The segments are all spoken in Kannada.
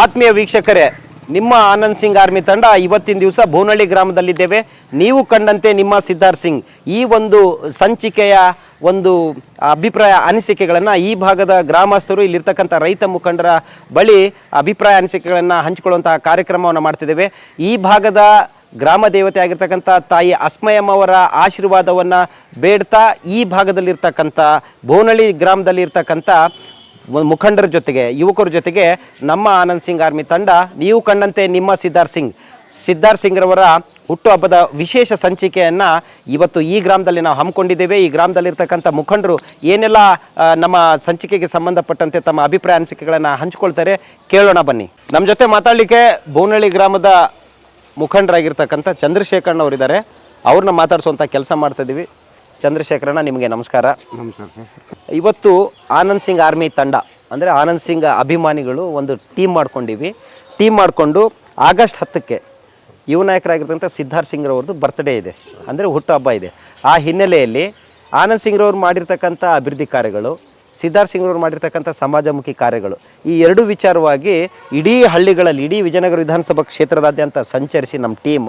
ಆತ್ಮೀಯ ವೀಕ್ಷಕರೇ, ನಿಮ್ಮ ಆನಂದ್ ಸಿಂಗ್ ಆರ್ಮಿ ತಂಡ ಇವತ್ತಿನ ದಿವಸ ಬೋನಳ್ಳಿ ಗ್ರಾಮದಲ್ಲಿದ್ದೇವೆ. ನೀವು ಕಂಡಂತೆ ನಿಮ್ಮ ಸಿದ್ಧಾರ್ಥ್ ಸಿಂಗ್, ಈ ಒಂದು ಸಂಚಿಕೆಯ ಒಂದು ಅಭಿಪ್ರಾಯ ಅನಿಸಿಕೆಗಳನ್ನು ಈ ಭಾಗದ ಗ್ರಾಮಸ್ಥರು, ಇಲ್ಲಿರ್ತಕ್ಕಂಥ ರೈತ ಮುಖಂಡರ ಬಳಿ ಅಭಿಪ್ರಾಯ ಅನಿಸಿಕೆಗಳನ್ನು ಹಂಚಿಕೊಳ್ಳುವಂತಹ ಕಾರ್ಯಕ್ರಮವನ್ನು ಮಾಡ್ತಿದ್ದೇವೆ. ಈ ಭಾಗದ ಗ್ರಾಮ ದೇವತೆ ಆಗಿರ್ತಕ್ಕಂಥ ತಾಯಿ ಅಸ್ಮಯಮ್ಮ ಅವರ ಆಶೀರ್ವಾದವನ್ನು ಬೇಡ್ತಾ ಈ ಭಾಗದಲ್ಲಿರ್ತಕ್ಕಂಥ ಬೋನಳ್ಳಿ ಗ್ರಾಮದಲ್ಲಿರ್ತಕ್ಕಂಥ ಮುಖಂಡರ ಜೊತೆಗೆ, ಯುವಕರ ಜೊತೆಗೆ ನಮ್ಮ ಆನಂದ್ ಸಿಂಗ್ ಆರ್ಮಿ ತಂಡ, ನೀವು ಕಂಡಂತೆ ನಿಮ್ಮ ಸಿದ್ಧಾರ್ಥ್ ಸಿಂಗ್. ಸಿದ್ಧಾರ್ಥ್ ಸಿಂಗ್ರವರ ಹುಟ್ಟುಹಬ್ಬದ ವಿಶೇಷ ಸಂಚಿಕೆಯನ್ನು ಇವತ್ತು ಈ ಗ್ರಾಮದಲ್ಲಿ ನಾವು ಹಮ್ಮಿಕೊಂಡಿದ್ದೇವೆ. ಈ ಗ್ರಾಮದಲ್ಲಿರ್ತಕ್ಕಂಥ ಮುಖಂಡರು ಏನೆಲ್ಲ ನಮ್ಮ ಸಂಚಿಕೆಗೆ ಸಂಬಂಧಪಟ್ಟಂತೆ ತಮ್ಮ ಅಭಿಪ್ರಾಯ, ಅನಿಸಿಕೆಗಳನ್ನು ಹಂಚಿಕೊಳ್ತಾರೆ, ಕೇಳೋಣ ಬನ್ನಿ. ನಮ್ಮ ಜೊತೆ ಮಾತಾಡಲಿಕ್ಕೆ ಬೋನಹಳ್ಳಿ ಗ್ರಾಮದ ಮುಖಂಡರಾಗಿರ್ತಕ್ಕಂಥ ಚಂದ್ರಶೇಖರ್ನವರಿದ್ದಾರೆ. ಅವ್ರನ್ನ ಮಾತಾಡಿಸುವಂಥ ಕೆಲಸ ಮಾಡ್ತಾ ಇದ್ದೀವಿ. ಚಂದ್ರಶೇಖರಣ್ಣ ನಿಮಗೆ ನಮಸ್ಕಾರ. ನಮಸ್ಕಾರ ಸರ್. ಇವತ್ತು ಆನಂದ್ ಸಿಂಗ್ ಆರ್ಮಿ ತಂಡ ಅಂದರೆ ಆನಂದ್ ಸಿಂಗ್ ಅಭಿಮಾನಿಗಳು ಒಂದು ಟೀಮ್ ಮಾಡ್ಕೊಂಡಿವಿ. ಟೀಮ್ ಮಾಡಿಕೊಂಡು ಆಗಸ್ಟ್ ಹತ್ತಕ್ಕೆ ಯುವ ನಾಯಕರಾಗಿರ್ತಕ್ಕಂಥ ಸಿದ್ಧಾರ್ಥ್ ಸಿಂಗ್ರವ್ರದ್ದು ಬರ್ತ್ಡೇ ಇದೆ ಅಂದರೆ ಹುಟ್ಟುಹಬ್ಬ ಇದೆ. ಆ ಹಿನ್ನೆಲೆಯಲ್ಲಿ ಆನಂದ್ ಸಿಂಗ್ರವ್ರು ಮಾಡಿರ್ತಕ್ಕಂಥ ಅಭಿವೃದ್ಧಿ ಕಾರ್ಯಗಳು ಸಿದ್ಧಾರ್ಥ್ ಸಿಂಗ್ರವ್ರು ಮಾಡಿರ್ತಕ್ಕಂಥ ಸಮಾಜಮುಖಿ ಕಾರ್ಯಗಳು ಈ ಎರಡು ವಿಚಾರವಾಗಿ ಇಡೀ ಹಳ್ಳಿಗಳಲ್ಲಿ ಇಡೀ ವಿಜಯನಗರ ವಿಧಾನಸಭಾ ಕ್ಷೇತ್ರದಾದ್ಯಂತ ಸಂಚರಿಸಿ ನಮ್ಮ ಟೀಮ್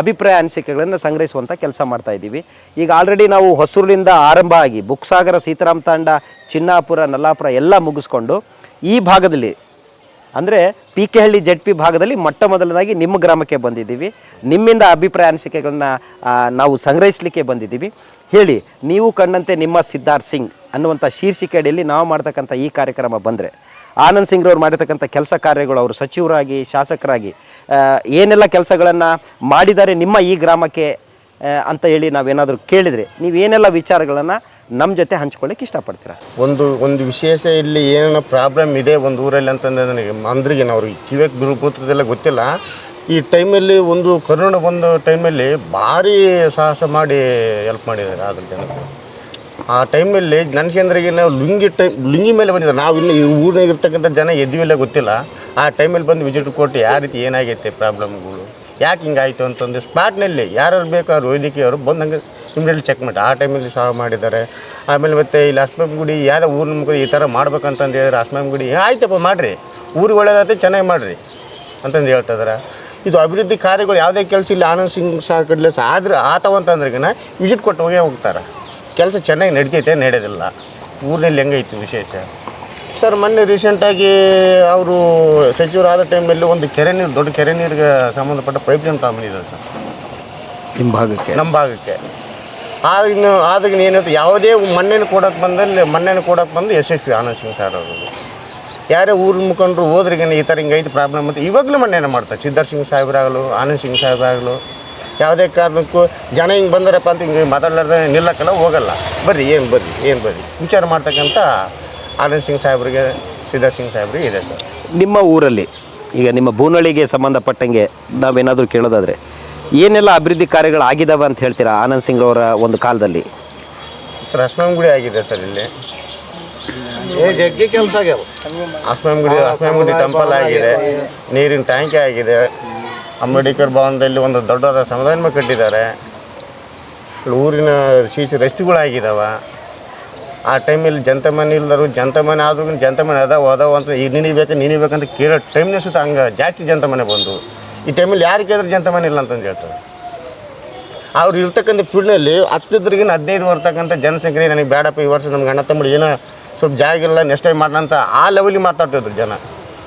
ಅಭಿಪ್ರಾಯ ಅನಿಸಿಕೆಗಳನ್ನು ಸಂಗ್ರಹಿಸುವಂಥ ಕೆಲಸ ಮಾಡ್ತಾ ಇದ್ದೀವಿ. ಈಗ ಆಲ್ರೆಡಿ ನಾವು ಹೊಸೂರಿನಿಂದ ಆರಂಭ ಆಗಿ ಬುಕ್ಸಾಗರ, ಸೀತಾರಾಮ್ ತಾಂಡ, ಚಿನ್ನಾಪುರ, ನಲ್ಲಾಪುರ ಎಲ್ಲ ಮುಗಿಸ್ಕೊಂಡು ಈ ಭಾಗದಲ್ಲಿ ಅಂದರೆ P K Halli Z P ಭಾಗದಲ್ಲಿ ಮೊಟ್ಟ ಮೊದಲನಾಗಿ ನಿಮ್ಮ ಗ್ರಾಮಕ್ಕೆ ಬಂದಿದ್ದೀವಿ. ನಿಮ್ಮಿಂದ ಅಭಿಪ್ರಾಯ ಅನಿಸಿಕೆಗಳನ್ನ ನಾವು ಸಂಗ್ರಹಿಸಲಿಕ್ಕೆ ಬಂದಿದ್ದೀವಿ. ಹೇಳಿ, ನೀವು ಕಂಡಂತೆ ನಿಮ್ಮ ಸಿದ್ಧಾರ್ಥ್ ಸಿಂಗ್ ಅನ್ನುವಂಥ ಶೀರ್ಷಿಕೆ ಅಡಿಯಲ್ಲಿ ನಾವು ಮಾಡ್ತಕ್ಕಂಥ ಈ ಕಾರ್ಯಕ್ರಮ ಬಂದರೆ ಆನಂದ್ ಸಿಂಗ್ರವ್ರು ಮಾಡಿರ್ತಕ್ಕಂಥ ಕೆಲಸ ಕಾರ್ಯಗಳು ಅವರು ಸಚಿವರಾಗಿ, ಶಾಸಕರಾಗಿ ಏನೆಲ್ಲ ಕೆಲಸಗಳನ್ನು ಮಾಡಿದ್ದಾರೆ ನಿಮ್ಮ ಈ ಗ್ರಾಮಕ್ಕೆ ಅಂತ ಹೇಳಿ ನಾವೇನಾದರೂ ಕೇಳಿದರೆ ನೀವೇನೆಲ್ಲ ವಿಚಾರಗಳನ್ನು ನಮ್ಮ ಜೊತೆ ಹಂಚ್ಕೊಳ್ಳಿಕ್ಕೆ ಇಷ್ಟಪಡ್ತೀರಾ? ಒಂದು ಒಂದು ವಿಶೇಷ ಇಲ್ಲಿ ಏನೇನೋ ಪ್ರಾಬ್ಲಮ್ ಇದೆ ಒಂದು ಊರಲ್ಲಿ ಅಂತಂದ್ರೆ ನನಗೆ ಅಂದ್ರಿಗೆ ಅವ್ರಿಗೆ ಕಿವಿಗೆ ಗುರುಪುತ್ರದೆಲ್ಲ ಗೊತ್ತಿಲ್ಲ. ಈ ಟೈಮಲ್ಲಿ ಒಂದು ಕರೋನಾ ಬಂದ ಟೈಮಲ್ಲಿ ಭಾರಿ ಸಾಹಸ ಮಾಡಿ ಹೆಲ್ಪ್ ಮಾಡಿದ್ದಾರೆ ಅದ್ರ ಜನಕ್ಕೆ ಆ ಟೈಮಲ್ಲಿ ಜ್ಞಾನಕೇಂದ್ರಿಗೆ ನಾವು ಲುಂಗಿ ಟೈಮ್, ಲುಂಗಿ ಮೇಲೆ ಬಂದಿದ್ದಾರೆ. ನಾವು ಇನ್ನು ಈ ಊರಿನಾಗ ಇರ್ತಕ್ಕಂಥ ಜನ ಎದ್ದಿವಿಲ್ಲ ಗೊತ್ತಿಲ್ಲ. ಆ ಟೈಮಲ್ಲಿ ಬಂದು ವಿಸಿಟ್ ಕೊಟ್ಟು ಯಾವ ರೀತಿ ಏನಾಗೈತೆ ಪ್ರಾಬ್ಲಮ್ಗಳು, ಯಾಕೆ ಹಿಂಗಾಯಿತು ಅಂತಂದು ಸ್ಪಾಟ್ನಲ್ಲಿ ಯಾರು ಬೇಕು ಅವ್ರು ವೈದ್ಯಕೀಯವರು ಬಂದು ಹಂಗೆ ಇಮ್ಮಿಡಿಯಲ್ಲಿ ಚೆಕ್ ಮಾಡಿ. ಆ ಟೈಮಲ್ಲಿ ಸಹ ಮಾಡಿದ್ದಾರೆ. ಆಮೇಲೆ ಮತ್ತೆ ಇಲ್ಲಿ ಅಸ್ಮಾಮ್ ಗುಡಿ, ಯಾವ್ದೋ ಊರಿನ ಮುಖ ಈ ಥರ ಮಾಡ್ಬೇಕಂತಂದು ಹೇಳಿದ್ರೆ ಅಸ್ಮಾಮ್ ಗುಡಿ, ಆಯ್ತಪ್ಪ ಮಾಡಿರಿ. ಊರಿಗೆ ಒಳ್ಳೇದಾಯ್ತು ಚೆನ್ನಾಗಿ ಮಾಡಿರಿ ಅಂತಂದು ಹೇಳ್ತಾ ಇದಾರೆ ಇದು ಅಭಿವೃದ್ಧಿ ಕಾರ್ಯಗಳು ಯಾವುದೇ ಕೆಲಸ ಇಲ್ಲಿ. ಆನಂದ್ ಸಿಂಗ್ ಸಾರ್ ಕಡ್ಲೆಸ್ ಆದ್ರೆ ಆತವ ಅಂತಂದ್ರಿಗಿನ ವಿಸಿಟ್ ಕೊಟ್ಟು ಹೋಗೇ ಹೋಗ್ತಾರೆ. ಕೆಲಸ ಚೆನ್ನಾಗಿ ನಡೀತೈತೆ ನಡೆಯೋದಿಲ್ಲ ಊರಿನಲ್ಲಿ ಹೆಂಗೈತಿ ವಿಶೇಷ? ಸರ್ ಮೊನ್ನೆ ರೀಸೆಂಟಾಗಿ ಅವರು ಸಚಿವರಾದ ಟೈಮಲ್ಲಿ ಒಂದು ಕೆರೆ ನೀರು ದೊಡ್ಡ ಕೆರೆ ನೀರಿಗೆ ಸಂಬಂಧಪಟ್ಟ ಪೈಪ್ ಲೈನ್ ತಗೊಂಬಂದಿದ್ದಾರೆ ಸರ್. ನಿಮ್ಮ ಭಾಗಕ್ಕೆ? ನಮ್ಮ ಭಾಗಕ್ಕೆ. ಆಗಿನ ಆದಾಗ ಏನಿತ್ತು ಯಾವುದೇ ಮಣ್ಣೆನ ಕೊಡೋಕೆ ಬಂದಲ್ಲಿ ಮಣ್ಣೆನ ಕೊಡೋಕೆ ಬಂದು ಯಶಸ್ವಿ ಆನಂದ್ ಸಿಂಗ್ ಸರ್ ಅವರು. ಯಾರೇ ಊರು ಮುಖಂಡರು ಹೋದ್ರಿಗೆ ಈ ಥರ ಹಿಂಗೈತೆ ಪ್ರಾಬ್ಲಮ್ ಅಂತ ಇವಾಗಲೂ ಮಣ್ಣೆನ ಮಾಡ್ತಾರೆ. ಸಿದ್ಧಾರ್ಥ ಸಿಂಗ್ ಸಾಹೇಬ್ರಾಗಲು ಆನಂದ್ ಸಿಂಗ್ ಸಾಹೇಬ್ರಾಗಲು. ಯಾವುದೇ ಕಾರಣಕ್ಕೂ ಜನ ಹಿಂಗೆ ಬಂದರಪ್ಪ ಅಂತ ಹಿಂಗೆ ಮಾತಾಡ್ಲಾರ್ದೆ ನಿಲ್ಲಕ್ಕಲ್ಲ ಹೋಗಲ್ಲ. ಬರ್ರಿ ಏನು ಬರ್ರಿ ಏನು ಬರ್ರಿ. ವಿಚಾರ ಮಾಡ್ತಕ್ಕಂಥ ಆನಂದ್ ಸಿಂಗ್ ಸಾಹೇಬ್ರಿಗೆ ಸಿದ್ಧಾರ್ಥ ಸಿಂಗ್ ಸಾಹೇಬ್ರಿಗೆ ಇದೆ ಸರ್. ನಿಮ್ಮ ಊರಲ್ಲಿ ಈಗ ನಿಮ್ಮ ಭೂನಳಿಗೆ ಸಂಬಂಧಪಟ್ಟಂಗೆ ನಾವೇನಾದರೂ ಕೇಳೋದಾದರೆ ಏನೆಲ್ಲ ಅಭಿವೃದ್ಧಿ ಕಾರ್ಯಗಳು ಆಗಿದಾವೆ ಅಂತ ಹೇಳ್ತೀರಾ ಆನಂದ್ ಸಿಂಗ್ ಅವರ ಒಂದು ಕಾಲದಲ್ಲಿ? ಸರ್ ಗುಡಿ ಆಗಿದೆ ಸರ್ ಇಲ್ಲಿ. ಜಗ್ಗಿ ಕೆಲಸ ಆಗ್ಯಾವ. ಗುಡಿ ಗುಡಿ ಟೆಂಪಲ್ ಆಗಿದೆ. ನೀರಿನ ಟ್ಯಾಂಕಿ ಆಗಿದೆ. ಅಂಬೇಡ್ಕರ್ ಭವನದಲ್ಲಿ ಒಂದು ದೊಡ್ಡದಾದ ಸಮುದಾಯ ಕಟ್ಟಿದ್ದಾರೆ. ಊರಿನ ಶಿಶು ಸಿ ರಸ್ತೆಗಳಾಗಿದ್ದಾವ ಆ ಟೈಮಲ್ಲಿ ಜಂತ ಮನೆ ಇಲ್ದರು, ಜಂತ ಮನೆ ಆದ್ರೂ ಜಂತ ಮನೆ ಅದಾವ ಅದಾವ ಅಂತ ಈಗ ನಿನಿಬೇಕು ನಿನಿಬೇಕಂತ ಕೇಳೋ ಟೈಮ್ನೇ ಸುತ್ತ ಹಂಗೆ ಜಾಸ್ತಿ ಜಂತ ಮನೆ ಬಂದು. ಈ ಟೈಮಲ್ಲಿ ಯಾರು ಕೇಳಿದ್ರೆ ಜಂತ ಮನೆ ಇಲ್ಲ ಅಂತಂದು ಹೇಳ್ತಾರೆ. ಅವ್ರು ಇರ್ತಕ್ಕಂಥ ಫೀಲ್ಡ್ನಲ್ಲಿ ಹತ್ತಿದ್ರಿಗೆ ಹದಿನೈದು ಬರ್ತಕ್ಕಂಥ ಜನಸಂಖ್ಯೆ ನನಗೆ ಬೇಡಪ್ಪ, ಈ ವರ್ಷ ನಮ್ಗೆ ಅಣ್ಣ ತಮ್ಮ ಏನೋ ಸ್ವಲ್ಪ ಜಾಗ ಇಲ್ಲ ನೆಕ್ಸ್ಟ್ ಟೈಮ್ ಮಾಡೋಣ ಅಂತ ಆ ಲೆವೆಲಿಗೆ ಮಾತಾಡ್ತಿದ್ರು ಜನ.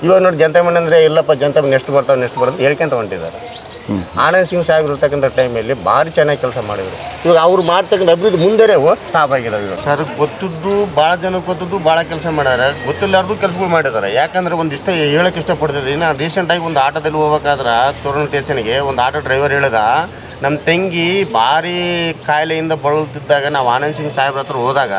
ಇವಾಗ ನೋಡಿ ಜನತಾ ಮನೆ ಅಂದರೆ, ಇಲ್ಲಪ್ಪ ಜನತಾ ಮನೆ ಎಷ್ಟು ಬರ್ತಾವೆ ನೆಕ್ಸ್ಟ್ ಬರುತ್ತೆ ಹೇಳ್ಕೊಂತ ಹೊಂಟಿದ್ದಾರೆ. ಆನಂದ್ ಸಿಂಗ್ ಸಾಹೇಬ್ ಇರ್ತಕ್ಕಂಥ ಟೈಮಲ್ಲಿ ಭಾರಿ ಚೆನ್ನಾಗಿ ಕೆಲಸ ಮಾಡಿದ್ರು. ಇವಾಗ ಅವ್ರು ಮಾಡ್ತಕ್ಕಂಥ ಅಭಿವೃದ್ಧಿ ಮುಂದೆ ಸ್ಟಾಪ್ ಆಗಿದಾವೆ ಇವಾಗ. ಸರ್, ಗೊತ್ತಿದ್ದು ಭಾಳ ಜನಕ್ಕೆ ಗೊತ್ತಿದ್ದು ಭಾಳ ಕೆಲಸ ಮಾಡ್ಯಾರ. ಗೊತ್ತಿಲ್ಲಾರ್ದು ಕೆಲಸಗಳು ಮಾಡಿದ್ದಾರೆ ಯಾಕಂದ್ರೆ ಒಂದು ಇಷ್ಟ ಹೇಳಕ್ಕೆ ಇಷ್ಟಪಡ್ತಿದ್ದೀನಿ ನಾನು ರೀಸೆಂಟಾಗಿ ಒಂದು ಆಟೋದಲ್ಲಿ ಹೋಗ್ಬೇಕಾದ್ರೆ ತೋರಣ ಸ್ಟೇಷನ್ಗೆ ಒಂದು ಆಟೋ ಡ್ರೈವರ್ ಹೇಳ್ದ ನಮ್ಮ ತಂಗಿ ಭಾರಿ ಕಾಯಿಲೆಯಿಂದ ಬಳಲುತ್ತಿದ್ದಾಗ ನಾವು ಆನಂದ್ ಸಿಂಗ್ ಸಾಹೇಬ್ರ ಹತ್ರ ಹೋದಾಗ,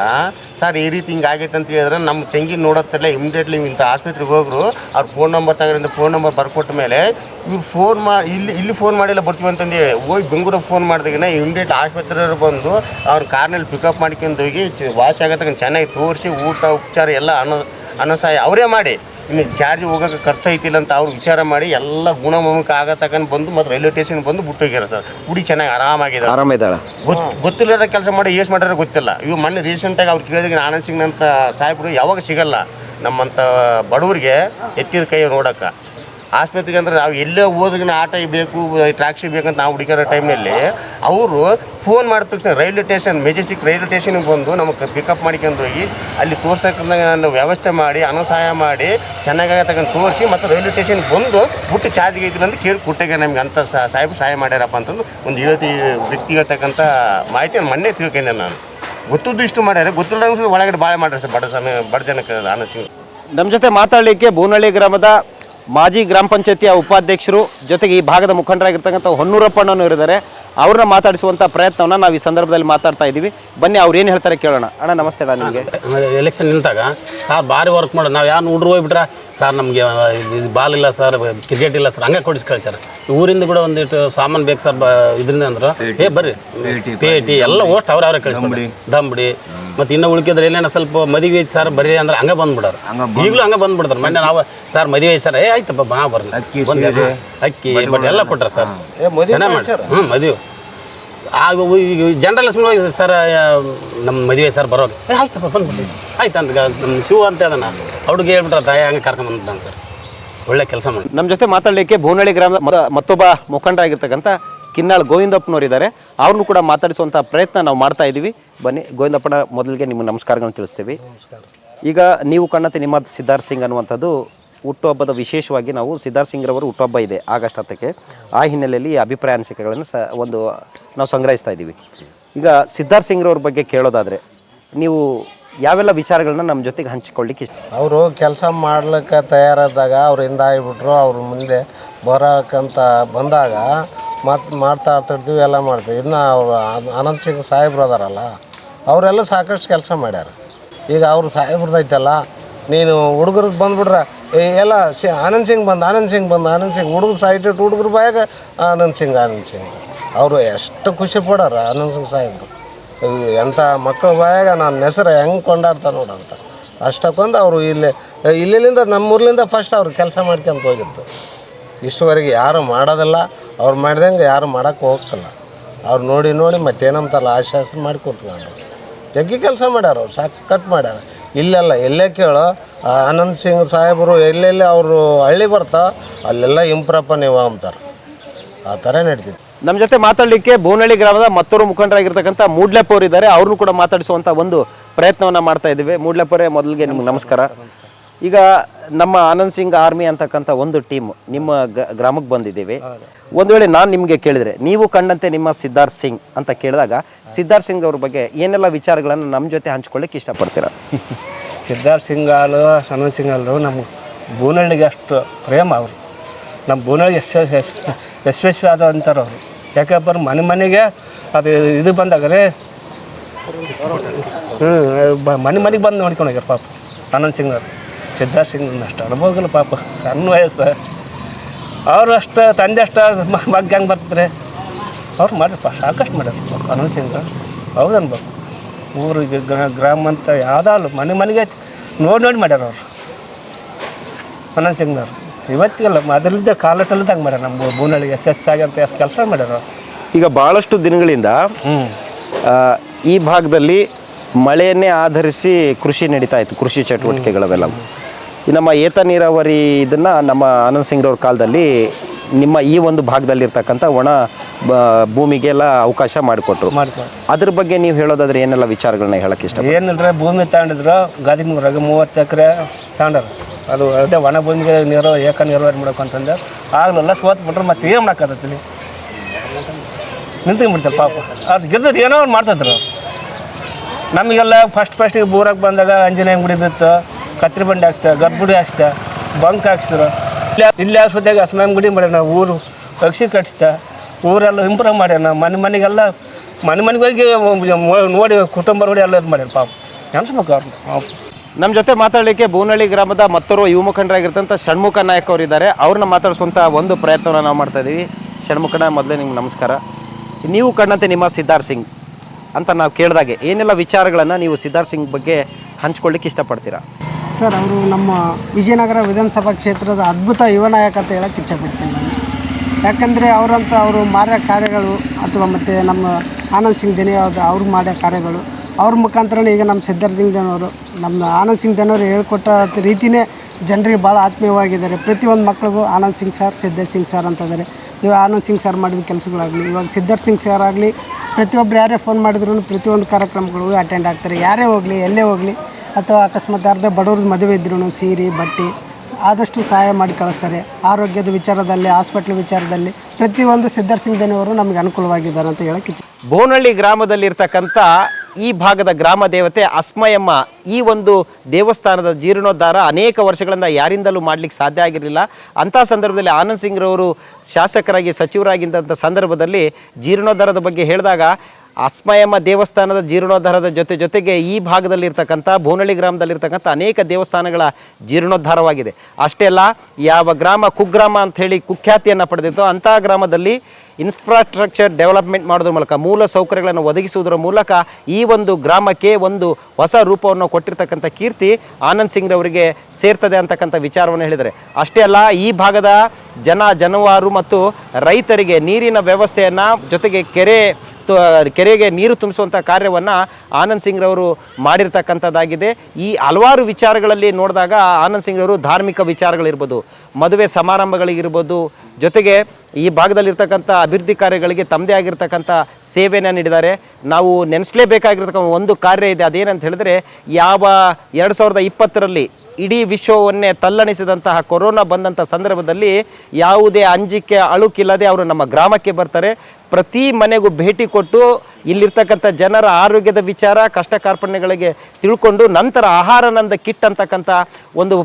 ಸರ್, ಈ ರೀತಿ ಹಿಂಗೆ ಆಗೈತೆ ಅಂತ ಹೇಳಿದ್ರೆ ನಮ್ಮ ತಂಗಿ ನೋಡತ್ತಲ್ಲ ಇಮಿಡಿಯೇಟ್ಲಿ ಇಂಥ ಆಸ್ಪತ್ರೆಗೆ ಹೋಗ್ರು. ಅವ್ರ ಫೋನ್ ನಂಬರ್ ತಗೋರಿಂದ ಫೋನ್ ನಂಬರ್ ಬರ್ಕೊಟ್ಟ ಮೇಲೆ ಇವ್ರು ಫೋನ್ ಮಾ, ಇಲ್ಲಿ ಇಲ್ಲಿ ಫೋನ್ ಮಾಡಿಲ್ಲ ಬರ್ತೀವಿ ಅಂತಂದು ಹೇಳಿ ಹೋಗಿ ಬೆಂಗಳೂರಿಗೆ ಫೋನ್ ಮಾಡಿದಾಗಿನ ಇಮಿಡಿಯೇಟ್ ಆಸ್ಪತ್ರೆಯವ್ರು ಬಂದು ಅವ್ರ ಕಾರ್ನಲ್ಲಿ ಪಿಕಪ್ ಮಾಡ್ಕೊಂಡು ಹೋಗಿ ವಾಸಿ ಆಗತ್ತಕ್ಕ ಚೆನ್ನಾಗಿ ತೋರಿಸಿ ಊಟ, ಉಪಚಾರ ಎಲ್ಲ ಅನ್ನ ಅನ್ನ ಸಹಾಯ ಅವರೇ ಮಾಡಿ. ಇನ್ನು ಚಾರ್ಜ್ ಹೋಗೋಕೆ ಖರ್ಚು ಐತಿಲ್ಲ ಅಂತ ಅವ್ರು ವಿಚಾರ ಮಾಡಿ ಎಲ್ಲ ಗುಣಮುಖ ಆಗತಕ್ಕಂತ ಬಂದು ಮತ್ತು ರೈಲ್ವೆ ಸ್ಟೇಷನ್ ಬಂದು ಬಿಟ್ಟೋಗ್ಯಾರ ಸರ್. ಹುಡಿ ಚೆನ್ನಾಗಿ ಆರಾಮಾಗಿದೆ ಆರಾಮಿದ್ದಾಳೆ. ಗೊತ್ತು ಗೊತ್ತಿಲ್ಲದ ಕೆಲಸ ಮಾಡಿ ಏಸ್ ಮಾಡ್ಯಾರ ಗೊತ್ತಿಲ್ಲ. ಇವು ಮೊನ್ನೆ ರೀಸೆಂಟಾಗಿ ಅವ್ರು ಕೇಳಿದಾಗ ಆನಂದ್ ಸಿಂಗ್ನಂಥ ಸಾಹೇಬರು ಯಾವಾಗ ಸಿಗಲ್ಲ ನಮ್ಮಂಥ ಬಡವರಿಗೆ ಎತ್ತಿದ ಕೈ ನೋಡೋಕೆ ಆಸ್ಪತ್ರೆಗೆ ಅಂದ್ರೆ ನಾವು ಎಲ್ಲೇ ಹೋದ್ರಿಗಿನ ಆಟ ಬೇಕು, ಟ್ಯಾಕ್ಸಿ ಬೇಕಂತ ನಾವು ಹುಡುಕಿರೋ ಟೈಮ್ನಲ್ಲಿ ಅವರು ಫೋನ್ ಮಾಡಿದ ತಕ್ಷಣ ರೈಲ್ವೆ ಸ್ಟೇಷನ್, ಮೆಜೆಸ್ಟಿಕ್ ರೈಲ್ವೆ ಸ್ಟೇಷನಿಗೆ ಬಂದು ನಮಗೆ ಪಿಕಪ್ ಮಾಡ್ಕೊಂಡು ಹೋಗಿ ಅಲ್ಲಿ ತೋರ್ಸಕ್ಕಂತ ವ್ಯವಸ್ಥೆ ಮಾಡಿ ಅನುಸಾಯ ಮಾಡಿ ಚೆನ್ನಾಗಿ ತಗೊಂಡು ತೋರಿಸಿ ಮತ್ತು ರೈಲ್ವೆ ಸ್ಟೇಷನ್ಗೆ ಬಂದು ಬಿಟ್ಟು ಚಾರ್ಜ್ಗೆ ಇದ್ದಿಲ್ಲ ಅಂತ ಕೇಳಿ ಕೊಟ್ಟಾಗ ನಮಗೆ ಅಂತ ಸಹ ಸಾಹೇಬ್ ಸಹಾಯ ಮಾಡ್ಯಾರಪ್ಪ ಅಂತಂದು ಒಂದು ಇವತ್ತು ವ್ಯಕ್ತಿಗತಕ್ಕಂಥ ಮಾಹಿತಿ ಮೊನ್ನೆ ತಿಳ್ಕೊಂಡೆ ನಾನು. ಗೊತ್ತಿದ್ದು ಇಷ್ಟು ಮಾಡ್ಯಾರ ಗೊತ್ತಿಲ್ಲ ಒಳಗಡೆ ಭಾಳ ಮಾಡಿರ್ತಾರೆ ಬಡ ಸಮ, ಬಡ ಜನಕ್ಕೆ ಆನಸಿಂಗ್ ನಮ್ಮ ಜೊತೆ ಮಾತಾಡಲಿಕ್ಕೆ ಬೋನಹಳ್ಳಿ ಗ್ರಾಮದ ಮಾಜಿ ಗ್ರಾಮ ಪಂಚಾಯತಿಯ ಉಪಾಧ್ಯಕ್ಷರು ಜೊತೆಗೆ ಈ ಭಾಗದ ಮುಖಂಡರಾಗಿರ್ತಕ್ಕಂಥ ಹೊನ್ನೂರಪ್ಪಣ್ಣನವರು ಇದ್ದಾರೆ ಅವ್ರನ್ನ ಮಾತಾಡಿಸುವಂಥ ಪ್ರಯತ್ನವನ್ನು ನಾವು ಈ ಸಂದರ್ಭದಲ್ಲಿ ಮಾತಾಡ್ತಾ ಇದ್ದೀವಿ ಬನ್ನಿ ಅವ್ರು ಏನು ಹೇಳ್ತಾರೆ ಕೇಳೋಣ. ಅಣ್ಣ ನಮಸ್ತೆ ಅಣ್ಣ ನಿಮಗೆ. ಎಲೆಕ್ಷನ್ ನಿಂತಾಗ ಸರ್ ಭಾರಿ ವರ್ಕ್ ಮಾಡೋದು ನಾವು ಯಾರು ಹುಡ್ರು ಹೋಗ್ಬಿಟ್ರೆ ಸರ್ ನಮಗೆ ಇದು ಬಾಲ್ ಇಲ್ಲ ಸರ್ ಕ್ರಿಕೆಟ್ ಇಲ್ಲ ಸರ್ ಹಂಗೆ ಕೊಡಿಸಿ ಸರ್ ಊರಿಂದ ಕೂಡ ಒಂದಿಷ್ಟು ಸಾಮಾನು ಬೇಕು ಸರ್ ಇದರಿಂದ ಅಂದ್ರೆ. ಏ ಬರ್ರಿ. ಪೇಟಿ ಎಲ್ಲ ಓಸ್ಟ್ ಅವ್ರ ಅವ್ರೆ ಕಳಿಸ್ಬಿಡಿ ದಂಬಡಿ ಮತ್ತು ಇನ್ನೂ ಉಳ್ಕಿದ್ರೆ ಏನೇನು ಸ್ವಲ್ಪ ಮದುವೆ ಐತಿ ಸರ್ ಬರೀ ಅಂದ್ರೆ ಹಂಗೆ ಬಂದ್ಬಿಡೋರು. ಈಗಲೂ ಹಂಗೆ ಬಂದ್ಬಿಡ್ತಾರೆ ಮೊನ್ನೆ ನಾವು ಸರ್ ಮದುವೆ ಐತಿ ಸರ್ ಏ ಆಯ್ತಪ್ಪ ಬಾ ಬರ್ರಿ. ಬಂದೆ ಅಕ್ಕಿ ಬಟ್ ಎಲ್ಲ ಕೊಟ್ರೆ ಸರ್ ಚೆನ್ನಾಗಿ ಮಾಡಿ ಹ್ಞೂ ಮದುವೆ. ಆಗ ಈಗ ಜನರಲ್ ಸುಮ್ಮನೆ ಸರ್ ನಮ್ಮ ಮದುವೆ ಸರ್ ಬರೋದು ಏ ಆಯ್ತಪ್ಪ ಬಂದ್ಬಿಡಿ. ಆಯ್ತು ಅಂತ ನಮ್ಮ ಶಿವ ಅಂತ ಅದನ್ನ. ಹುಡುಗಿ ಹೇಳ್ಬಿಟ್ರೆ ತಾಯಿ ಹಂಗೆ ಕರ್ಕೊಂಬಂದ್ಬಿಟ್ಟಾನೆ ಸರ್ ಒಳ್ಳೆ ಕೆಲಸ ಮಾಡಿ ನಮ್ಮ ಜೊತೆ ಮಾತಾಡಲಿಕ್ಕೆ ಬೋನಹಳ್ಳಿ ಗ್ರಾಮದ ಮತ್ತೊಬ್ಬ ಮುಖಂಡ ಮುಖಂಡರಾಗಿರ್ತಕ್ಕಂಥ ಕಿನ್ನಾಳ್ ಗೋವಿಂದಪ್ಪನವರಿದ್ದಾರೆ ಅವ್ರನ್ನೂ ಕೂಡ ಮಾತಾಡಿಸುವಂಥ ಪ್ರಯತ್ನ ನಾವು ಮಾಡ್ತಾ ಇದ್ದೀವಿ ಬನ್ನಿ ಗೋವಿಂದಪ್ಪನ ಮೊದಲಿಗೆ ನಿಮ್ಮ ನಮಸ್ಕಾರಗಳನ್ನು ತಿಳಿಸ್ತೀವಿ. ಈಗ ನೀವು ಕಣ್ಣತ್ತೆ ನಿಮ್ಮ ಸಿದ್ಧಾರ್ಥ ಸಿಂಗ್ ಅನ್ನುವಂಥದ್ದು ಹುಟ್ಟುಹಬ್ಬದ ವಿಶೇಷವಾಗಿ ನಾವು ಸಿದ್ಧಾರ್ಥ ಸಿಂಗ್ರವರು ಹುಟ್ಟುಹಬ್ಬ ಇದೆ ಆಗಸ್ಟ್ ಹತ್ತಕ್ಕೆ. ಆ ಹಿನ್ನೆಲೆಯಲ್ಲಿ ಈ ಅಭಿಪ್ರಾಯ ಅನಿಸಿಕೆಗಳನ್ನು ಸ ಒಂದು ನಾವು ಸಂಗ್ರಹಿಸ್ತಾ ಇದ್ದೀವಿ ಈಗ ಸಿದ್ಧಾರ್ಥ ಸಿಂಗ್ರವ್ರ ಬಗ್ಗೆ ಕೇಳೋದಾದರೆ ನೀವು ಯಾವೆಲ್ಲ ವಿಚಾರಗಳನ್ನ ನಮ್ಮ ಜೊತೆಗೆ ಹಂಚಿಕೊಳ್ಳಿಕ್ಕೆ ಇಷ್ಟ ಅವರು ಕೆಲಸ ಮಾಡ್ಲಿಕ್ಕೆ ತಯಾರಾದಾಗ ಅವ್ರು ಹಿಂದಾಗಿಬಿಟ್ರು ಅವ್ರ ಮುಂದೆ ಬರೋಕ್ಕಂತ ಬಂದಾಗ ಮತ್ತು ಮಾಡ್ತಾ ಇರ್ತೀವಿ, ಎಲ್ಲ ಮಾಡ್ತೀವಿ. ಇನ್ನು ಅವರು ಅನಂತ್ ಸಿಂಗ್ ಸಾಹೇಬ್ರು ಅದಾರಲ್ಲ, ಅವರೆಲ್ಲ ಸಾಕಷ್ಟು ಕೆಲಸ ಮಾಡ್ಯಾರ. ಈಗ ಅವ್ರು ಸಾಹೇಬ್ರದೈತಲ್ಲ ನೀನು ಹುಡುಗರು ಬಂದ್ಬಿಟ್ರೆ ಎಲ್ಲ ಸಿ ಆನಂದ್ ಸಿಂಗ್ ಬಂದು ಆನಂದ್ ಸಿಂಗ್ ಬಂದು ಆನಂದ್ ಸಿಂಗ್ ಹುಡುಗರು ಸೈಟ್ ಇಟ್ಟು ಹುಡುಗರು ಬಾಯಾಗ ಆನಂದ್ ಸಿಂಗ್ ಆನಂದ್ ಸಿಂಗ್. ಅವರು ಎಷ್ಟು ಖುಷಿ ಪಡೋರು ಆನಂದ್ ಸಿಂಗ್ ಸಾಹೇಬ್ರು. ಎಂಥ ಮಕ್ಕಳ ಬಾಯಾಗ ನನ್ನ ಹೆಸರು ಹೆಂಗೆ ಕೊಂಡಾಡ್ತಾ ನೋಡಂತ ಅಷ್ಟಕ್ಕೊಂದು ಅವರು ಇಲ್ಲಿ ಇಲ್ಲಿಂದ ನಮ್ಮೂರ್ಲಿಂದ ಫಸ್ಟ್ ಅವ್ರು ಕೆಲಸ ಮಾಡ್ಕೊಂತ ಹೋಗಿತ್ತು ಇಷ್ಟುವರೆಗೆ ಯಾರು ಮಾಡೋದಲ್ಲ. ಅವ್ರು ಮಾಡ್ದಂಗೆ ಯಾರು ಮಾಡೋಕ್ಕೆ ಹೋಗ್ತಲ್ಲ. ಅವ್ರು ನೋಡಿ ನೋಡಿ ಮತ್ತೇನಂತಲ್ಲ ಆಶಾಸ್ತ್ರ ಮಾಡಿ ಕೂತ್ಕೊಂಡು ಜಗ್ಗಿ ಕೆಲಸ ಮಾಡ್ಯಾರ ಅವ್ರು, ಸಖತ್ ಮಾಡ್ಯಾರ. ಇಲ್ಲೆಲ್ಲ ಎಲ್ಲೇ ಕೇಳೋ, ಆ ಆನಂದ್ ಸಿಂಗ್ ಸಾಹೇಬರು ಎಲ್ಲೆಲ್ಲಿ ಅವರು ಹಳ್ಳಿ ಬರ್ತಾ, ಅಲ್ಲೆಲ್ಲ ಇಂಪ್ರಪ್ಪ ನೀವು ಅಂತಾರೆ ಆ ಥರ ನಡೀತಿತ್ತು. ನಮ್ಮ ಜೊತೆ ಮಾತಾಡಲಿಕ್ಕೆ ಬೋನಹಳ್ಳಿ ಗ್ರಾಮದ ಮತ್ತೊರು ಮುಖಂಡರಾಗಿರ್ತಕ್ಕಂಥ ಮೂಡ್ಲೆಪ್ಪ ಅವರು ಇದ್ದಾರೆ. ಅವ್ರನ್ನೂ ಕೂಡ ಮಾತಾಡಿಸುವಂಥ ಒಂದು ಪ್ರಯತ್ನವನ್ನು ಮಾಡ್ತಾ ಇದ್ದೀವಿ. ಮೂಡ್ಲೆಪ್ಪರೇ, ಮೊದಲಿಗೆ ನಿಮ್ಗೆ ನಮಸ್ಕಾರ. ಈಗ ನಮ್ಮ ಆನಂದ್ ಸಿಂಗ್ ಆರ್ಮಿ ಅಂತಕ್ಕಂಥ ಒಂದು ಟೀಮ್ ನಿಮ್ಮ ಗ- ಗ್ರಾಮಕ್ಕೆ ಬಂದಿದ್ದೀವಿ. ಒಂದು ವೇಳೆ ನಾನು ನಿಮಗೆ ಕೇಳಿದ್ರೆ ನೀವು ಕಂಡಂತೆ ನಿಮ್ಮ ಸಿದ್ಧಾರ್ಥ್ ಸಿಂಗ್ ಅಂತ ಕೇಳಿದಾಗ ಸಿದ್ಧಾರ್ಥ್ ಸಿಂಗ್ ಅವ್ರ ಬಗ್ಗೆ ಏನೆಲ್ಲ ವಿಚಾರಗಳನ್ನು ನಮ್ಮ ಜೊತೆ ಹಂಚ್ಕೊಳ್ಳಿಕ್ಕೆ ಇಷ್ಟಪಡ್ತೀರಾ? ಸಿದ್ಧಾರ್ಥ್ ಸಿಂಗಾಲು ಸಿಂಗ್ ಅಲ್ಲರು ನಮ್ಮ ಬೂನಳ್ಳಿಗೆ ಅಷ್ಟು ಪ್ರೇಮ ಅವರು. ನಮ್ಮ ಬೂನಳ್ಳಿ ಯಶಸ್ವಿ ಆದ ಅಂತಾರೆ ಅವರು ಯಾಕಪ್ಪ ಮನೆ ಮನೆಗೆ ಅದು ಇದು ಬಂದಾಗ್ರೆ ಹ್ಞೂ ಮನೆ ಮನೆಗೆ ಬಂದು ನೋಡ್ಕೊಂಡು ಹೋಗ್ಯಾರ ಪಾಪ ಆನಂದ್ ಸಿಂಗ್ ಅವರು. ಸಿದ್ಧಾರ್ಥ್ ಸಿಂಗ್ ಅಷ್ಟು ಅನುಭವಗಳು ಪಾಪ ಸಣ್ಣ ವಯಸ್ಸು. ಅವರು ಅಷ್ಟು ತಂದೆ ಅಷ್ಟು ಮಗ್ಗೆ ಹೆಂಗೆ ಬರ್ತಾರೆ ಅವ್ರು ಮಾಡಿರಪ್ಪ ಸಾಕಷ್ಟು ಮಾಡ್ಯಾರ ಅನುಭವ ಸಿಂಗ್. ಹೌದು ಅನ್ಬೇಕು. ಗ್ರಾ- ಗ್ರಾಮ ಅಂತ ಯಾವುದಲ್ಲ ಮನೆ ಮನೆಗೆ ನೋಡಿ ನೋಡಿ ಮಾಡ್ಯಾರ ಅವರು. ಅನಂತ ಸಿಂಗ್ನವ್ರು. ಇವತ್ತಿಗೆಲ್ಲ ಮೊದಲಿದ್ದ ಕಾಲಟಲ್ದಂಗೆ ಮಾಡ್ಯಾರ ನಮ್ಮ ಬೂನಳ್ಳಿ ಎಸ್ ಎಸ್ ಆಗಿ ಅಂತ ಎಸ್ ಕೆಲಸ ಮಾಡ್ಯಾರ ಈಗ ಭಾಳಷ್ಟು ದಿನಗಳಿಂದ ಈ ಭಾಗದಲ್ಲಿ ಮಳೆಯನ್ನೇ ಆಧರಿಸಿ ಕೃಷಿ ನಡೀತಾ ಇತ್ತು ಕೃಷಿ ಚಟುವಟಿಕೆಗಳವೆಲ್ಲ. ನಮ್ಮ ಏತ ನೀರಾವರಿ ಇದನ್ನು ನಮ್ಮ ಆನಂದ್ ಸಿಂಗ್ರವ್ರ ಕಾಲದಲ್ಲಿ ನಿಮ್ಮ ಈ ಒಂದು ಭಾಗದಲ್ಲಿರ್ತಕ್ಕಂಥ ಒಣ ಬ- ಭೂಮಿಗೆಲ್ಲ ಅವಕಾಶ ಮಾಡಿಕೊಟ್ರು. ಅದ್ರ ಬಗ್ಗೆ ನೀವು ಹೇಳೋದಾದ್ರೆ ಏನೆಲ್ಲ ವಿಚಾರಗಳನ್ನ ಹೇಳಕ್ಕೆ ಇಷ್ಟ ಏನಿಲ್ಲ ಭೂಮಿ ತಗೊಂಡಿದ್ರು ಗಾದಿಮೂರಾಗ ಮೂವತ್ತು ಎಕರೆ ತಗೊಂಡಾರ ಅದು ಅದೇ ಒಣ ಭೂಮಿಗೆ ನೀರು ಏಕ ನೀರಾವರಿ ಮಾಡ್ಬೇಕಂತಂದ್ರೆ ಆಗಲೆಲ್ಲ ಸೋತ್ ಬಿಟ್ರೆ ಮತ್ತೆ ಏನು ಮಾಡಕ್ಕಾಗತ್ತೀನಿ ನಿಂತ್ಕೊಂಡ್ಬಿಡ್ತಾರೆ ಪಾಪ. ಅದು ಗೆದ್ದಿದ್ದು ಏನೋ ಅವ್ರು ಮಾಡ್ತಿದ್ರು. ನಮಗೆಲ್ಲ ಫಸ್ಟ್ ಫಸ್ಟಿಗೆ ಬೂರಾಗಿ ಬಂದಾಗ ಅಂಜನೇಯ ಗುಡಿ ಬಿತ್ತು. ಕತ್ರಿ ಬಂಡಿ ಹಾಕ್ಸ್ತಾರೆ ಗರ್ಭುಡಿ ಹಾಕ್ಸ್ತ ಬಂಕ್ ಹಾಕ್ಸಿದ್ರು. ಇಲ್ಲಿ ಇಲ್ಲಿ ಆಸ್ಪತ್ರೆಗೆ ಅಸ್ಮಾನ್ ಗುಡಿ ಮಾಡ್ಯಾನ ಊರು. ಪಕ್ಷಿ ಕಟ್ಸ್ತ ಊರೆಲ್ಲ ಇಂಪ್ರೂವ್ ಮಾಡ್ಯಾನ. ಮನೆ ಮನೆಗೆಲ್ಲ, ಮನೆ ಮನೆಗೆ ಹೋಗಿ ನೋಡಿ ಕುಟುಂಬ ನೋಡಿ ಎಲ್ಲ ಇದು ಮಾಡ್ಯಾರ ಪಾಪ. ನೆನ್ಸ್ಬೇಕು ಅವ್ರನ್ನ ನಮ್ಮ ಜೊತೆ ಮಾತಾಡಲಿಕ್ಕೆ ಬೋನಹಳ್ಳಿ ಗ್ರಾಮದ ಮತ್ತೋರ್ವ ಯುವ ಮುಖಂಡರಾಗಿರ್ತಂಥ ಷಣ್ಮುಖ ನಾಯಕ್ ಅವರು ಇದ್ದಾರೆ ಅವ್ರನ್ನ ಮಾತಾಡಿಸುವಂಥ ಒಂದು ಪ್ರಯತ್ನವನ್ನು ನಾವು ಮಾಡ್ತಾ ಇದ್ದೀವಿ ಷಣ್ಮುಖನ ಮೊದಲೇ ನಿಮ್ಗೆ ನಮಸ್ಕಾರ. ನೀವು ಕಂಡಂತೆ ನಿಮ್ಮ ಸಿದ್ಧಾರ್ಥ್ ಸಿಂಗ್ ಅಂತ ನಾವು ಕೇಳಿದಾಗೆ ಏನೆಲ್ಲ ವಿಚಾರಗಳನ್ನು ನೀವು ಸಿದ್ಧಾರ್ಥ್ ಸಿಂಗ್ ಬಗ್ಗೆ ಹಂಚ್ಕೊಳ್ಳಿಕ್ಕೆ ಇಷ್ಟಪಡ್ತೀರಾ? ಸರ್, ಅವರು ನಮ್ಮ ವಿಜಯನಗರ ವಿಧಾನಸಭಾ ಕ್ಷೇತ್ರದ ಅದ್ಭುತ ಯುವ ನಾಯಕ ಅಂತ ಹೇಳಕ್ಕೆ ಇಚ್ಛಪಡ್ತೀನಿ ನಾನು. ಯಾಕಂದರೆ ಅವರಂತ ಅವರು ಮಾಡಿರೋ ಕಾರ್ಯಗಳು ಅಥವಾ ಮತ್ತು ನಮ್ಮ ಆನಂದ್ ಸಿಂಗ್ ದಿನೇ ಅವ್ರು ಮಾಡೋ ಕಾರ್ಯಗಳು, ಅವ್ರ ಮುಖಾಂತರನೇ ಈಗ ನಮ್ಮ ಸಿದ್ಧಾರ್ಥ ಸಿಂಗ್ ದನವರು ನಮ್ಮ ಆನಂದ್ ಸಿಂಗ್ ದನವರು ಹೇಳ್ಕೊಟ್ಟ ರೀತಿಯೇ ಜನರಿಗೆ ಭಾಳ ಆತ್ಮೀಯವಾಗಿದ್ದಾರೆ. ಪ್ರತಿಯೊಂದು ಮಕ್ಳಿಗೂ ಆನಂದ್ ಸಿಂಗ್ ಸರ್ ಸಿದ್ಧಾರ್ಥ ಸಿಂಗ್ ಸರ್ ಅಂತ ಇದ್ದಾರೆ. ಇವಾಗ ಆನಂದ್ ಸಿಂಗ್ ಸರ್ ಮಾಡಿದ ಕೆಲಸಗಳಾಗಲಿ, ಇವಾಗ ಸಿದ್ಧಾರ್ಥ ಸಿಂಗ್ ಸರ್ ಆಗಲಿ ಪ್ರತಿಯೊಬ್ಬರು ಯಾರೇ ಫೋನ್ ಮಾಡಿದ್ರು ಪ್ರತಿಯೊಂದು ಕಾರ್ಯಕ್ರಮಗಳಿಗೂ ಅಟೆಂಡ್ ಆಗ್ತಾರೆ. ಯಾರೇ ಹೋಗಲಿ, ಎಲ್ಲೇ ಹೋಗಲಿ ಅಥವಾ ಅಕಸ್ಮಾತ್ ಅರ್ಧ ಬಡವ್ರದ್ದು ಮದುವೆ ಇದ್ರೂ ಸೀರೆ, ಬಟ್ಟೆ ಆದಷ್ಟು ಸಹಾಯ ಮಾಡಿ ಕಳಿಸ್ತಾರೆ. ಆರೋಗ್ಯದ ವಿಚಾರದಲ್ಲಿ, ಹಾಸ್ಪಿಟ್ಲ್ ವಿಚಾರದಲ್ಲಿ ಪ್ರತಿಯೊಂದು ಸಿದ್ಧಾರ್ಥ ಸಿಂಗ್ ದೇನಿಯವರು ನಮಗೆ ಅನುಕೂಲವಾಗಿದ್ದಾರೆ ಅಂತ ಹೇಳಕ್ಕೆ ಇಚ್ಛೆ. ಬೋನಹಳ್ಳಿ ಗ್ರಾಮದಲ್ಲಿರ್ತಕ್ಕಂಥ ಈ ಭಾಗದ ಗ್ರಾಮ ದೇವತೆ ಅಸ್ಮಯಮ್ಮ ಈ ಒಂದು ದೇವಸ್ಥಾನದ ಜೀರ್ಣೋದ್ಧಾರ ಅನೇಕ ವರ್ಷಗಳಿಂದ ಯಾರಿಂದಲೂ ಮಾಡ್ಲಿಕ್ಕೆ ಸಾಧ್ಯ ಆಗಿರಲಿಲ್ಲ. ಅಂಥ ಸಂದರ್ಭದಲ್ಲಿ ಆನಂದ್ ಸಿಂಗ್ರವರು ಶಾಸಕರಾಗಿ ಸಚಿವರಾಗಿದ್ದಂಥ ಸಂದರ್ಭದಲ್ಲಿ ಜೀರ್ಣೋದ್ಧಾರದ ಬಗ್ಗೆ ಹೇಳಿದಾಗ ಅಸ್ಮಯಮ್ಮ ದೇವಸ್ಥಾನದ ಜೀರ್ಣೋದ್ಧಾರದ ಜೊತೆ ಜೊತೆಗೆ ಈ ಭಾಗದಲ್ಲಿರ್ತಕ್ಕಂಥ ಬೋನಳ್ಳಿ ಗ್ರಾಮದಲ್ಲಿರ್ತಕ್ಕಂಥ ಅನೇಕ ದೇವಸ್ಥಾನಗಳ ಜೀರ್ಣೋದ್ಧಾರವಾಗಿದೆ. ಅಷ್ಟೇ ಅಲ್ಲ, ಯಾವ ಗ್ರಾಮ ಕುಗ್ರಾಮ ಅಂತ ಹೇಳಿ ಕುಖ್ಯಾತಿಯನ್ನು ಪಡೆದಿತ್ತು ಅಂತಹ ಗ್ರಾಮದಲ್ಲಿ ಇನ್ಫ್ರಾಸ್ಟ್ರಕ್ಚರ್ ಡೆವಲಪ್ಮೆಂಟ್ ಮಾಡೋದ್ರ ಮೂಲಕ, ಮೂಲ ಸೌಕರ್ಯಗಳನ್ನು ಒದಗಿಸುವುದರ ಮೂಲಕ ಈ ಒಂದು ಗ್ರಾಮಕ್ಕೆ ಒಂದು ಹೊಸ ರೂಪವನ್ನು ಕೊಟ್ಟಿರ್ತಕ್ಕಂಥ ಕೀರ್ತಿ ಆನಂದ್ ಸಿಂಗ್ರವರಿಗೆ ಸೇರ್ತದೆ ಅಂತಕ್ಕಂಥ ವಿಚಾರವನ್ನು ಹೇಳಿದರೆ ಅಷ್ಟೇ ಅಲ್ಲ, ಈ ಭಾಗದ ಜನ, ಜನವಾರು ಮತ್ತು ರೈತರಿಗೆ ನೀರಿನ ವ್ಯವಸ್ಥೆಯನ್ನು ಜೊತೆಗೆ ಕೆರೆ ಕೆರೆಗೆ ನೀರು ತುಂಬಿಸುವಂಥ ಕಾರ್ಯವನ್ನು ಆನಂದ್ ಸಿಂಗ್ರವರು ಮಾಡಿರ್ತಕ್ಕಂಥದ್ದಾಗಿದೆ. ಈ ಹಲವಾರು ವಿಚಾರಗಳಲ್ಲಿ ನೋಡಿದಾಗ ಆನಂದ್ ಸಿಂಗ್ರವರು ಧಾರ್ಮಿಕ ವಿಚಾರಗಳಿರ್ಬೋದು, ಮದುವೆ ಸಮಾರಂಭಗಳಿಗಿರ್ಬೋದು, ಜೊತೆಗೆ ಈ ಭಾಗದಲ್ಲಿರ್ತಕ್ಕಂಥ ಅಭಿವೃದ್ಧಿ ಕಾರ್ಯಗಳಿಗೆ ತಮ್ಮದೇ ಆಗಿರ್ತಕ್ಕಂಥ ಸೇವೆಯನ್ನು ನೀಡಿದ್ದಾರೆ. ನಾವು ನೆನೆಸಲೇಬೇಕಾಗಿರ್ತಕ್ಕಂಥ ಒಂದು ಕಾರ್ಯ ಇದೆ, ಅದೇನಂತ ಹೇಳಿದ್ರೆ, ಯಾವ ಎರಡು ಸಾವಿರದ ಇಪ್ಪತ್ತರಲ್ಲಿ ಇಡೀ ವಿಶ್ವವನ್ನೇ ತಲ್ಲಣಿಸಿದಂತಹ ಕೊರೋನಾ ಬಂದಂಥ ಸಂದರ್ಭದಲ್ಲಿ ಯಾವುದೇ ಅಂಜಿಕೆ ಅಳುಕಿಲ್ಲದೆ ಅವರು ನಮ್ಮ ಗ್ರಾಮಕ್ಕೆ ಬರ್ತಾರೆ. ಪ್ರತಿ ಮನೆಗೂ ಭೇಟಿ ಕೊಟ್ಟು ಇಲ್ಲಿರ್ತಕ್ಕಂಥ ಜನರ ಆರೋಗ್ಯದ ವಿಚಾರ, ಕಷ್ಟ ಕಾರ್ಪಣ್ಯಗಳಿಗೆ ತಿಳ್ಕೊಂಡು ನಂತರ ಆಹಾರನಂದ ಕಿಟ್ ಅಂತಕ್ಕಂಥ ಒಂದು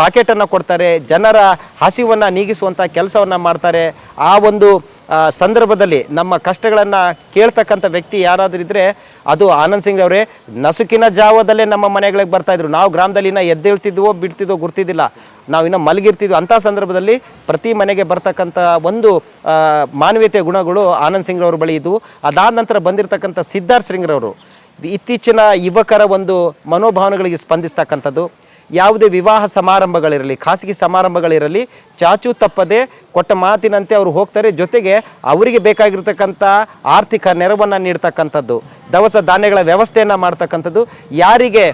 ಪಾಕೆಟನ್ನು ಕೊಡ್ತಾರೆ. ಜನರ ಹಸಿವನ್ನು ನೀಗಿಸುವಂಥ ಕೆಲಸವನ್ನು ಮಾಡ್ತಾರೆ. ಆ ಒಂದು ಸಂದರ್ಭದಲ್ಲಿ ನಮ್ಮ ಕಷ್ಟಗಳನ್ನು ಕೇಳ್ತಕ್ಕಂಥ ವ್ಯಕ್ತಿ ಯಾರಾದರೂ ಇದ್ದರೆ ಅದು ಆನಂದ್ ಸಿಂಗ್ ಅವರೇ. ನಸುಕಿನ ಜಾವದಲ್ಲೇ ನಮ್ಮ ಮನೆಗಳಿಗೆ ಬರ್ತಾ ಇದ್ರು. ನಾವು ಗ್ರಾಮದಲ್ಲಿ ಇನ್ನೂ ಎದ್ದೇಳ್ತಿದ್ವೋ ಬಿಡ್ತಿದ್ವೋ ಗುರ್ತಿದ್ದಿಲ್ಲ. ನಾವು ಇನ್ನೂ ಮಲಗಿರ್ತಿದ್ವಿ. ಅಂಥ ಸಂದರ್ಭದಲ್ಲಿ ಪ್ರತಿ ಮನೆಗೆ ಬರ್ತಕ್ಕಂಥ ಒಂದು ಮಾನವೀಯತೆ ಗುಣಗಳು ಆನಂದ್ ಸಿಂಗ್ ಅವ್ರ ಬಳಿ ಇದ್ವು. ಅದಾದ ನಂತರ ಬಂದಿರತಕ್ಕಂಥ ಸಿದ್ಧಾರ್ಥ ಸಿಂಗ್ರವರು ಇತ್ತೀಚಿನ ಯುವಕರ ಒಂದು ಮನೋಭಾವನೆಗಳಿಗೆ ಸ್ಪಂದಿಸ್ತಕ್ಕಂಥದ್ದು. ಯಾವುದೇ ವಿವಾಹ ಸಮಾರಂಭಗಳಿರಲಿ, ಖಾಸಗಿ ಸಮಾರಂಭಗಳಿರಲಿ, ಚಾಚು ತಪ್ಪದೆ ಕೊಟ್ಟ ಮಾತಿನಂತೆ ಅವರು ಹೋಗ್ತಾರೆ. ಜೊತೆಗೆ ಅವರಿಗೆ ಬೇಕಾಗಿರ್ತಕ್ಕಂಥ ಆರ್ಥಿಕ ನೆರವನ್ನು ನೀಡ್ತಕ್ಕಂಥದ್ದು, ದವಸ ಧಾನ್ಯಗಳ ವ್ಯವಸ್ಥೆಯನ್ನು ಮಾಡ್ತಕ್ಕಂಥದ್ದು, ಯಾರಿಗೆ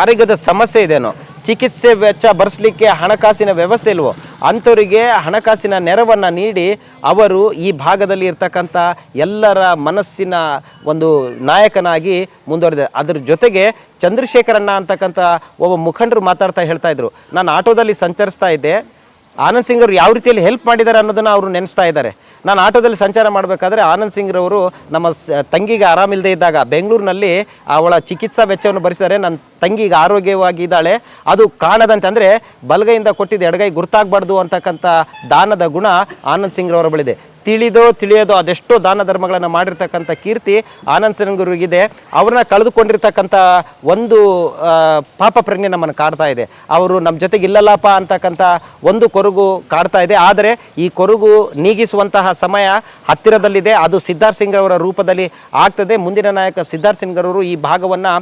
ಆರೋಗ್ಯದ ಸಮಸ್ಯೆ ಇದೆನೋ ಚಿಕಿತ್ಸೆ ವೆಚ್ಚ ಭರಿಸಲಿಕ್ಕೆ ಹಣಕಾಸಿನ ವ್ಯವಸ್ಥೆ ಇಲ್ವೋ? ಅಂಥವರಿಗೆ ಹಣಕಾಸಿನ ನೆರವನ್ನು ನೀಡಿ ಅವರು ಈ ಭಾಗದಲ್ಲಿ ಇರ್ತಕ್ಕಂಥ ಎಲ್ಲರ ಮನಸ್ಸಿನ ಒಂದು ನಾಯಕನಾಗಿ ಮುಂದುವರೆದ ಅದರ ಜೊತೆಗೆ ಚಂದ್ರಶೇಖರಣ್ಣ ಅಂತಕ್ಕಂಥ ಒಬ್ಬ ಮುಖಂಡರು ಮಾತಾಡ್ತಾ ಹೇಳ್ತಾ ಇದ್ರು. ನಾನು ಆಟೋದಲ್ಲಿ ಸಂಚರಿಸ್ತಾ ಇದ್ದೆ. ಆನಂದ್ ಸಿಂಗ್ ಅವರು ಯಾವ ರೀತಿಯಲ್ಲಿ ಹೆಲ್ಪ್ ಮಾಡಿದ್ದಾರೆ ಅನ್ನೋದನ್ನು ಅವರು ನೆನೆಸ್ತಾ ಇದ್ದಾರೆ. ನಾನು ಆಟೋದಲ್ಲಿ ಸಂಚಾರ ಮಾಡಬೇಕಾದ್ರೆ ಆನಂದ್ ಸಿಂಗ್ ರವರು ನಮ್ಮ ತಂಗಿಗೆ ಆರಾಮಿಲ್ಲದೆ ಇದ್ದಾಗ ಬೆಂಗಳೂರಿನಲ್ಲಿ ಅವಳ ಚಿಕಿತ್ಸಾ ವೆಚ್ಚವನ್ನು ಭರಿಸಿದರೆ ನನ್ನ ತಂಗಿಗೆ ಆರೋಗ್ಯವಾಗಿ ಇದ್ದಾಳೆ. ಅದು ಕಾಣದಂತೆ ಅಂದರೆ ಬಲಗೈಯಿಂದ ಕೊಟ್ಟಿದ್ದ ಎಡಗೈ ಗುರ್ತಾಗಬಾರ್ದು ಅಂತಕ್ಕಂಥ ದಾನದ ಗುಣ ಆನಂದ್ ಸಿಂಗ್ರವರ ಬಳಿದೆ ತಿಳಿದೋ ತಿಳಿಯೋದೋ ಅದೆಷ್ಟೋ ದಾನ ಧರ್ಮಗಳನ್ನು ಮಾಡಿರ್ತಕ್ಕಂಥ ಕೀರ್ತಿ ಆನಂದ್ ಗುರುಗಿದೆ ಅವ್ರನ್ನ ಕಳೆದುಕೊಂಡಿರ್ತಕ್ಕಂಥ ಒಂದು ಪಾಪ ಪ್ರಜ್ಞೆ ನಮ್ಮನ್ನು ಕಾಡ್ತಾ ಇದೆ. ಅವರು ನಮ್ಮ ಜೊತೆಗೆ ಇಲ್ಲಲ್ಲಪ್ಪ ಅಂತಕ್ಕಂಥ ಒಂದು ಕೊರಗು ಕಾಡ್ತಾ ಇದೆ. ಆದರೆ ಈ ಕೊರಗು ನೀಗಿಸುವಂತಹ ಸಮಯ ಹತ್ತಿರದಲ್ಲಿದೆ. ಅದು ಸಿದ್ಧಾರ್ಥ ಸಿಂಗ್ ಅವರ ರೂಪದಲ್ಲಿ ಆಗ್ತದೆ. ಮುಂದಿನ ನಾಯಕ ಸಿದ್ಧಾರ್ಥ ಸಿಂಗ್ ಅವರು ಈ ಭಾಗವನ್ನು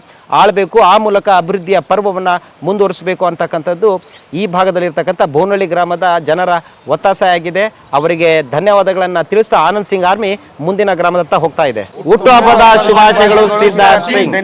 ಆಳಬೇಕು. ಆ ಮೂಲಕ ಅಭಿವೃದ್ಧಿಯ ಪರ್ವವನ್ನು ಮುಂದುವರಿಸಬೇಕು ಅಂತಕ್ಕಂಥದ್ದು ಈ ಭಾಗದಲ್ಲಿರ್ತಕ್ಕಂಥ ಬೋನಳ್ಳಿ ಗ್ರಾಮದ ಜನರ ಒತ್ತಾಸೆಯಾಗಿದೆ. ಅವರಿಗೆ ಧನ್ಯವಾದಗಳನ್ನು ತಿಳಿಸ್ತಾ ಆನಂದ್ ಸಿಂಗ್ ಆರ್ಮಿ ಮುಂದಿನ ಗ್ರಾಮದತ್ತ ಹೋಗ್ತಾ ಇದೆ. ಹುಟ್ಟುಹಬ್ಬದ ಶುಭಾಶಯಗಳು ಸಿದ್ಧಾರ್ಥ್ ಸಿಂಗ್.